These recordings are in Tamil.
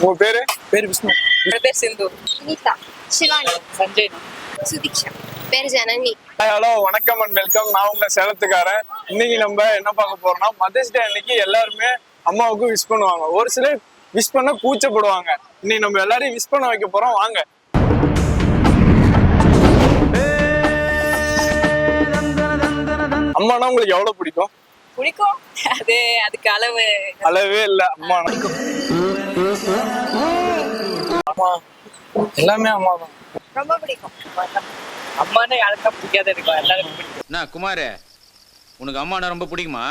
உங்க பேரு? பேர் விஷ்ணு. பேர் சிந்து. சுனிதா சிவானி. சஞ்சய். சுதீக்ஷா. பேர் ஜனனி. ஹலோ வணக்கம் அண்ட் வெல்கம் நான் உங்க சேலத்துக்காரன். இன்னைக்கு நம்ம என்ன பார்க்க போறோம்னா மதர்ஸ் டே அன்னைக்கு எல்லாருமே அம்மாவுக்கு விஷ் பண்ணுவாங்க. ஒரு சிலர் விஷ் பண்ண கூச்சப்படுவாங்க. இன்னைக்கு நம்ம எல்லாரையும் விஷ் பண்ண வைக்க போறோம். வாங்க. அம்மானா உங்களுக்கு எவ்வளவு பிடிக்கும்? பிடிக்கும். அது அதுக்கு அளவு. அளவே இல்ல. அம்மானா. அம்மா எல்லாமே அம்மா தான். ரொம்ப பிடிக்கும். அம்மானே யாருக்கும் பிடிக்காத இருக்கும் எல்லாருக்கும் பிடிக்கும். என்ன குமார் உனக்கு அம்மானா ரொம்ப பிடிக்குமா?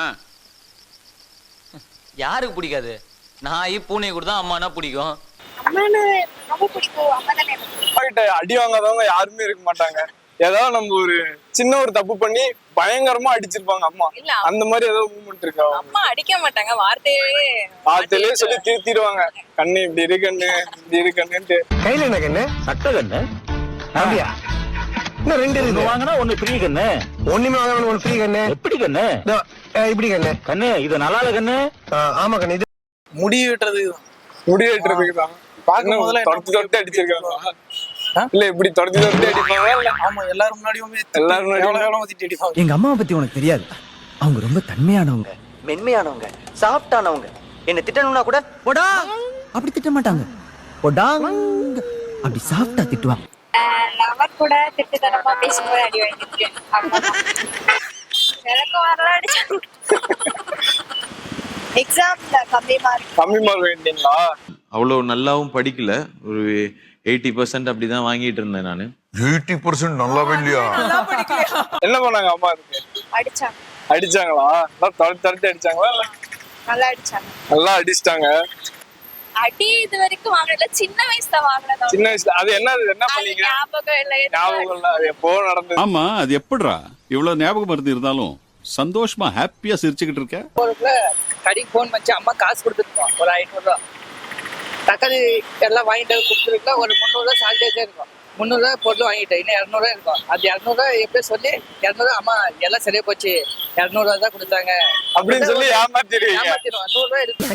யாருக்கு பிடிக்காது? நாய் பூனை கூட தான் அம்மானா பிடிக்கும். அம்மானு ரொம்ப பிடிக்கும். அம்மா அடி வாங்காதவங்க யாருமே இருக்க மாட்டாங்க. ஏதாவது நம்ம ஒரு சின்ன ஒரு தப்பு பண்ணி பயங்கரமா அடிச்சிருப்பாங்க அம்மா. இல்ல அந்த மாதிரி ஏதோ மூமெண்ட் இருக்கா? அம்மா அடிக்க மாட்டாங்க வார்த்தையே வார்த்தையிலேயே சொல்லி திருத்திடுவாங்க. கண்ணு இப்படி இரு கண்ணு இப்படி இரு கண்ணுன்ட்டு. கையில என்ன கண்ணு? சட்ட கண்ணு? அப்படியா? இன்னும் ரெண்டு ஒண்ணு இருக்கு வாங்கினா ஒண்ணு ஃப்ரீ கண்ணு. ஒண்ணுமே வாங்க ஒன்று ஃப்ரீ கண்ணு. எப்படி கண்ணு? இப்படி கண்ணு. கண்ணு இது நல்லா இல்ல கண்ணு? ஆமா கண்ணு இது முடி வெட்டுறதுக்கு தான். முடி வெட்டுறதுக்கு தான். என்ன தொடர்த்து தொடர்த்து அடிச்சிருக்காங்க? இல்ல இப்படி தொடர்த்து தொடர்த்து அடிப்பாங்க இல்ல? ஆமா எல்லாரும் முன்னாடியுமே எல்லாரும் முன்னாடியும்? அடிப்பாங்க? எங்க அம்மாவை பத்தி உனக்கு தெரியாது. அவங்க ரொம்ப தன்மையானவங்க. மென்மையானவங்க சாஃப்டானவங்க. என்ன திட்டணும்னா கூட போடா! அப்படி திட்ட மாட்டாங்க. போடாங் அப்படி சாஃப்டா திட்டுவாங்க. லவர் கூட திட்டுத்தனமா பேசும்போது அடி வாங்கிருக்கேன் அவ்வளவுதான். எனக்கும் வரலாம் அடிச்சாங்க எக்ஸாம்ல கம்மி மார்க் கம்மி மார்க் வேண்டிங்களா அவ்வளோ நல்லாவும் படிக்கல. ஒரு எயிட்டி பர்சன்ட் அப்படி தான் வாங்கிட்டு இருந்தேன் நான். எயிட்டி பர்சன்ட் நல்லாவே இல்லையா? என்ன பண்ணாங்க அம்மா இருக்கு? அடிச்சாங்க. அடிச்சாங்களா? நல்லா தொடர்த்து தொடர்த்து அடிச்சாங்களா நல்லா அடிச்சாங்க. நல்லா அடிச்சிட்டாங்க. அடி இது வரைக்கும் வாங்கல. சின்ன வயசுல வாங்கினதா? சின்ன வயசுல அது என்ன என்ன பண்ணீங்க? ஞாபகம் இல்லை ஞாபகம் இல்ல அது எப்போ நடந்தது? ஆமா அது எப்படிடா? இவ்வளவு ஞாபகம் மருந்து இருந்தாலும் சந்தோஷமா ஹாப்பியா சிரிச்சுக்கிட்டு இருக்க? கடைக்கு போன் வச்சு அம்மா காசு கொடுத்துருக்கோம் ஒரு ஐநூறு ரூபா. தக்காளி எல்லாம் வாங்கிட்டு வந்து கொடுத்துருக்கா ஒரு முந்நூறுரூவா சால்டேஜே இருக்கும். முந்நூறுரூவா பொருள் வாங்கிட்டேன் இன்னும் இரநூறுவா இருக்கும். அது இரநூறுவா எப்படியும் சொல்லி இரநூறுவா அம்மா எல்லாம் சரியா போச்சு. இரநூறுவா தான் கொடுத்தாங்க. அப்படின்னு சொல்லி ஏமாத்திடுவீங்க. ஏமாத்திடுவோம் நூறுரூவா இருக்கு.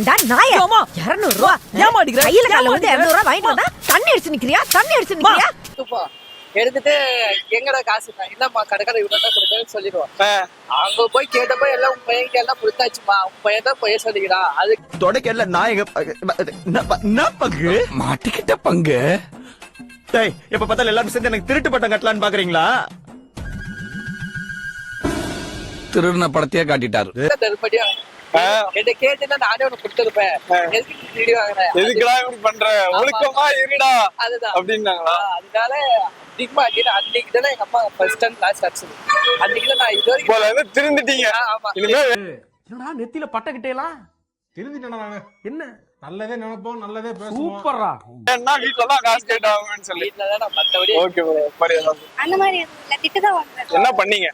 இருநூறு ரூபா. ஏமா அடிக்கிற? கையில கால வந்து இருநூறு ரூபா வாங்கிட்டு வந்தா தண்ணி அடிச்சு நிக்கிறியா? தண்ணி அடிச்சு நிக்கிறியா? எடுத்துட்டு எங்கடா காசு தான் இல்லம்மா கடைக்கார இவ்வளோ தான் கொடுத்தேன்னு சொல்லிடுவோம். அங்க போய் கேட்டப்ப எல்லாம் உன் பையன் எல்லாம் கொடுத்தாச்சுமா? உன் பையன் தான் பையன் சொல்லிக்கிறான். அது தொடக்கல நான் எங்க என்ன பங்கு? மாட்டிக்கிட்ட பங்கு? டேய் எப்ப பார்த்தாலும் எல்லாரும் சேர்ந்து எனக்கு திருட்டு பட்டம் கட்டலான்னு பாக்குறீங்களா? திருடின படத்தையே காட்டிட்டாரு. என்ன கேட்டுன்னா நானே உனக்கு கொடுத்துருப்பேன். எதுக்குடா இப்படி பண்ற? ஒழுக்கமா இருடா. அதுதான். அப்படின்னாங்களா? அதனால அதிகமா அடிக்கணும் அன்னைக்கு தானே எங்க அம்மா ஃபர்ஸ்ட் டைம் கிளாஸ் அடிச்சது அன்னைக்கு தான் நான் இது வரைக்கும் திருந்துட்டீங்க. ஆமா. இனிமே என்னடா நெத்தியில பட்டக்கிட்டேலாம் தெரிஞ்சுட்டேன் நானு. என்ன? நல்லதே நினைப்போம் நல்லதே சூப்பர்ரா. என்ன வீட்டுல தான் காசு கேட்டாங்கன்னு சொல்லி. தான் நான் மத்தபடி ஓகே அந்த மாதிரி என்ன பண்ணீங்க?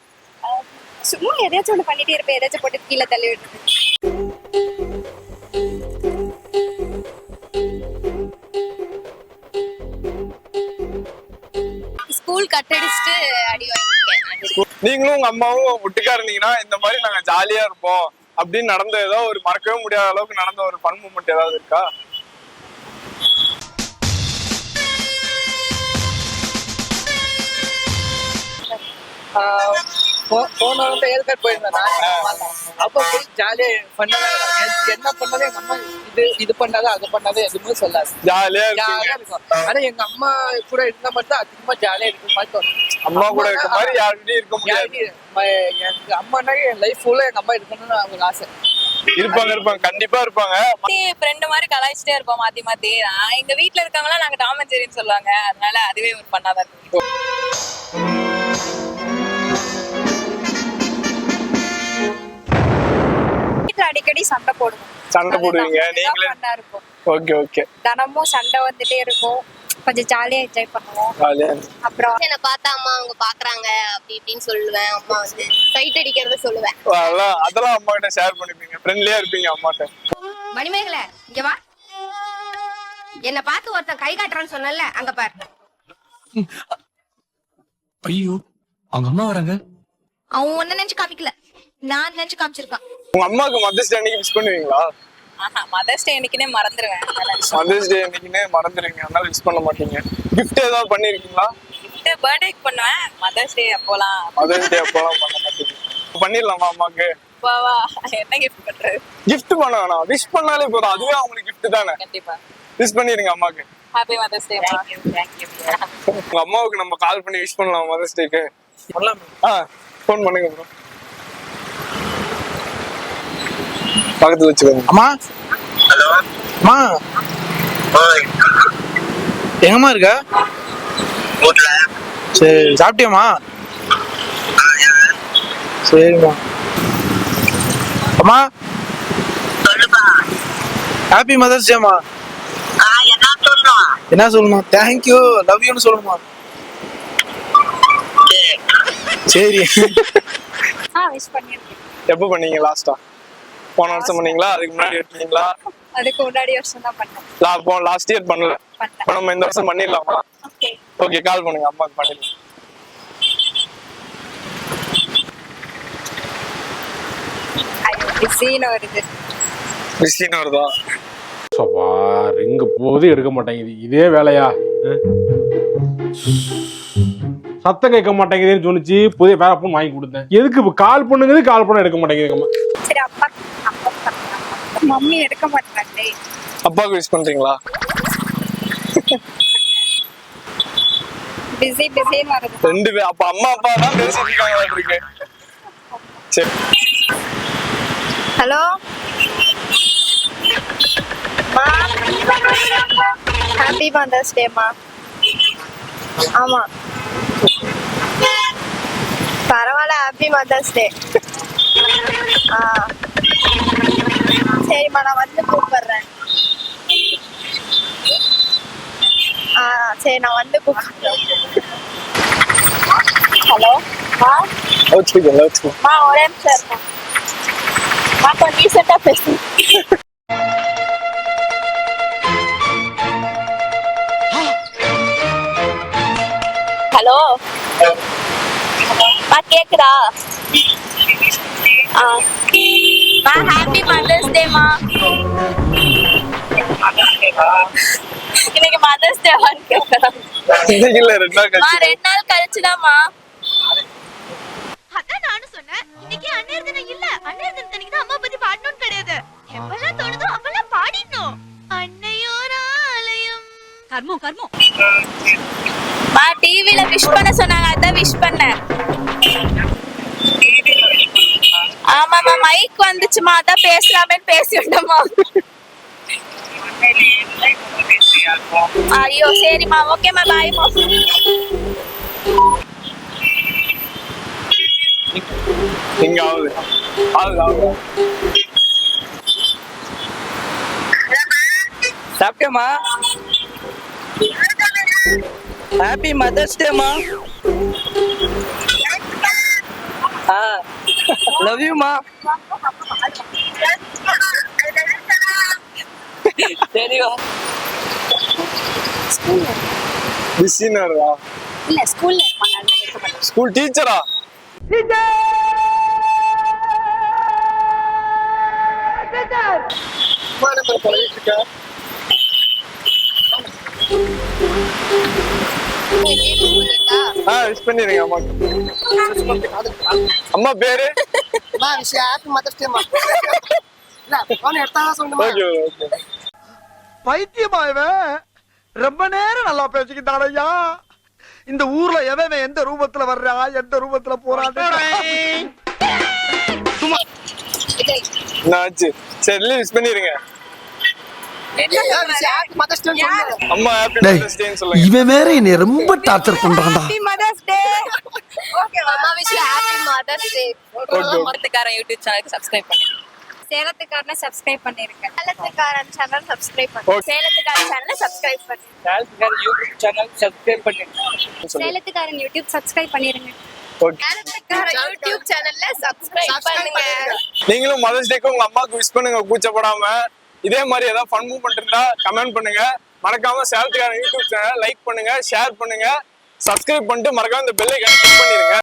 சும்மா எதையாச்சும் ஒண்ணு பண்ணிட்டே இருப்பேன் எதாச்சும் போட்டு கீழே தள்ளி விட்டுருப்பேன் ஸ்கூல் கட்டடிச்சுட்டு அடி வாங்கியிருக்கேன் அது நீங்களும் உங்க அம்மாவும் ஒட்டுக்கா இருந்தீங்கன்னா இந்த மாதிரி நாங்க ஜாலியா இருப்போம் அப்படின்னு நடந்த ஏதோ ஒரு மறக்கவே முடியாத அளவுக்கு நடந்த ஒரு ஃபன் மூமெண்ட் ஏதாவது இருக்கா? ஆ, போ- போன வந்து போயிருந்தேன் எங்க அம்மா எல்லாம். அப்ப போய் ஜாலியா பண்ணவே என்ன பண்ணாலும் எங்க அம்மா இது இது பண்ணாத அது பண்ணாத எதுவுமே சொல்லாது. ஜாலியா இருக்கும். ஆனா எங்க அம்மா கூட இருந்தா மட்டும் அதிகமா ஜாலியா இருக்க மாட்டோம் அம்மா கூட இருக்க மாதிரி யாருக்கிட்டையும் இருக்க முடியாது. எங்க அம்மானா என் லைஃப் ஃபுல்லா எங்க அம்மா இருக்கணும்னு ஒரு ஆசை. இருப்பாங்க இருப்பாங்க. கண்டிப்பா இருப்பாங்க. ஃப்ரெண்டு மாதிரி கலாய்ச்சிட்டே இருப்போம் மாத்தி மாத்தி. நான் எங்க வீட்ல இருக்கவங்களாம் நாங்க டாமன் ஜெரின்னு சொல்லுவாங்க. அதனால அதுவே ஒரு பண்ணாதான். இருக்கும் அடிக்கடி சண்டை போடுவோம். சண்டை போடுவீங்க? நீங்களே ஓகே ஓகே. தினமும் சண்டை வந்துட்டே இருக்கும். கொஞ்சம் ஜாலியா என்ஜாய் பண்ணுவோம். ஜாலியா. அப்புறம் என்ன பார்த்தா அம்மா அவங்க பாக்குறாங்க அப்படி இப்படின்னு சொல்லுவேன். அம்மா வந்து சைட் அடிக்கிறத சொல்லுவேன். அதெல்லாம் அம்மா கிட்ட ஷேர் பண்ணிப்பீங்க. ஃப்ரெண்ட்லியா இருப்பீங்க அம்மாட்ட மணிமேகலை இங்க வா. என்ன பார்த்து ஒருத்தன் கை காட்டுறான்னு சொன்னல அங்க பாரு. ஐயோ அவங்க அம்மா வராங்க. அவன் ஒன்ன நினைச்சு காமிக்கல. நான் நினைச்சு காமிச்சிருக்கான். உங்க அம்மாவுக்கு மதர்ஸ் டே அன்னைக்கு மிஸ் பண்ணுவீங்களா? மதர்ஸ் டே அன்னைக்குனே மறந்துடுவேன் மதர்ஸ் டே அன்னைக்குன்னு மறந்துடுங்க அதனால விஷ் பண்ண மாட்டீங்க. gift ஏதாவது பண்ணிருக்கீங்களா? பர்த்டேக்கு பண்ணுவேன். மதர்ஸ் டே அப்போலாம். மதர்ஸ் டே அப்போலாம் பண்ண மாட்டீங்க. பண்ணிடலாமா அம்மாக்கு என்ன கிஃப்ட் பண்றது? gift பண்ண வேணாம். விஷ் பண்ணாலே போதும். அதுவே அவங்களுக்கு gift தானே? கண்டிப்பா. விஷ் பண்ணிருங்க அம்மாக்கு ஹாப்பி மதர்ஸ் டே தேங்க்யூ உங்க அம்மாவுக்கு நம்ம கால் பண்ணி விஷ் பண்ணலாம் மதர்ஸ் டேக்கு பண்ணலாம் ஆ ஃபோன் பண்ணுங்க ப்ரோ பக்கத்துல வச்சுக்கோங்க. அம்மா? அம்மா? எங்கம்மா இருக்க? சரி சாப்பிட்டியாம்மா? சரிம்மா. அம்மா? ஹாப்பி மதர்ஸ் டேம்மா என்ன சொல்லணும் தேங்க்யூ லவ் யூன்னு சொல்லணுமா சரி. ஆ விஷ் பண்ணிருக்கேன். எப்போ பண்ணீங்க லாஸ்டா போன வருஷம் பண்ணீங்களா? அதுக்கு முன்னாடி எடுத்தீங்களா? அதுக்கு முன்னாடி வருஷம் தான் பண்ணேன் போ லாஸ்ட் இயர் பண்ணல. நம்ம இந்த வருஷம் பண்ணிடலாமா? ஓகே. ஓகே கால் பண்ணுங்க. அம்மாக்கு பண்ணிடலாம் பிஸின்னு வருது. மிஸ்டின் வருதா? சப்பா ரிங்கு போது எடுக்க மாட்டேங்குது. இதே வேலையா? சத்தம் கேட்க மாட்டேங்குதுன்னு சொன்னிச்சு புதிய வேற ஃபோன் வாங்கி கொடுத்தேன். எதுக்கு இப்போ கால் பண்ணுங்குது கால் பண்ண எடுக்க சரி அப்பா. பண்ணலாம் மம்மி எடுக்க மாட்டாங்களே. அப்பாவுக்கு விஷ் பண்றீங்களா? பிஸி பிஸின்னு வருது. ரெண்டு பேர் அப்ப அம்மா அப்பா தான் பேசிட்டு இருக்காங்க இருக்கு. சரி. ஹலோ ஹாப்பி மதர்ஸ் டேமா ஆமா. பரவாயில்ல ஹாப்பி மதர்ஸ் டே ஆ. சரிம்மா நான் வந்து கூப்பிடுறேன். ஆ சரி நான் வந்து கூப்பிடுறேன். ஹலோ? மா? வச்சுக்கோங்க வச்சுக்கோங்க மா ஒரே நிமிஷம் இருக்கேன் மா கொஞ்சம் பேசுங்க ஹலோ? மா கேக்குதா? ஆ. மா ஹாப்பி மதர்ஸ் டேமா இன்னைக்கு மதர்ஸ் டேவான்னு இன்னைக்கு இல்ல ரெண்டு நாள் மா கழிச்சு ரெண்டு நாள் கழிச்சுதாம்மா. அதான் நானும் சொன்னேன். இன்னைக்கு அன்னையர் தினம் இல்ல. அன்னையர் தினத்தன்னைக்கு தான் அம்மா பத்தி பாடணும்னு கிடையாது எப்பெல்லாம் தோணுதோ அப்பெல்லாம் பாடிடணும். அன்னையோர் ஆலயம். கர்மம் கர்மம். மா டிவில விஷ் பண்ண சொன்னாங்க. அதான் விஷ் பண்ணேன். ஆமாமா மைக் வந்துச்சுமா அதான் பேசலாமேன்னு பேசி விட்டோமா ஐயோ சரிம்மா. ஓகேம்மா பாய்மா இங்க ஆகுது. ஆகுது ஆகுது. சாப்பிட்டியாம்மா ஹாப்பி மதர்ஸ் டேமா லவ் யூமா சரிவா இல்ல ஸ்கூல்ல இருப்பாங்க ஸ்கூல் டீச்சரா ஆ விஷ் பண்ணிருங்க அம்மா. பேரு? பைத்தியமா இவன்? ரொம்ப நேரம் நல்லா பேசிக்கிட்டான் ஐயா. இந்த ஊர்ல எவன் எந்த ரூபத்துல வர்றா எந்த ரூபத்துல போறான். சரி விஷ் பண்ணிருங்க அம்மா ஹாப்பி மதர்ஸ் டேன்னு சொல்லுங்க இவன் வேற என்னை ரொம்ப டார்ச்சர் பண்றான்டா. ஹாப்பி மதர்ஸ் டே ஓகே அம்மா wish happy mothers day Okay. மரத்துக்காரன் யூடியூப் சேனலுக்கு சப்ஸ்கிரைப் பண்ணுங்க சேலத்துக்காரனை சப்ஸ்கிரைப் பண்ணிருக்கேன். சேலத்துக்காரன் சேனல் சப்ஸ்கிரைப் பண்ணுங்க Okay. சேலத்துக்காரன் சேனலை சப்ஸ்கிரைப் பண்ணுங்க யூடியூப் சேனல் சப்ஸ்கிரைப் பண்ணிருக்கேன். சேலத்துக்காரன் யூடியூப் சப்ஸ்கிரைப் பண்ணிருங்க. ஓகே சேலத்துக்காரன் யூடியூப் சேனல்ல சப்ஸ்கிரைப் பண்ணுங்க. நீங்களும் மதர்ஸ் டேக்கு உங்க அம்மாவுக்கு விஷ் பண்ணுங்க கூச்சப்படாம இதே மாதிரி ஏதாவது ஃபன் மூவ்மெண்ட் இருந்தா கமெண்ட் பண்ணுங்க. மறக்காம சேலத்துக்கான யூடியூப் சேனல் லைக் பண்ணுங்க ஷேர் பண்ணுங்க. சப்ஸ்கிரைப் பண்ணிட்டு மறக்காம இந்த பெல்லை கிளிக் பண்ணிருங்க.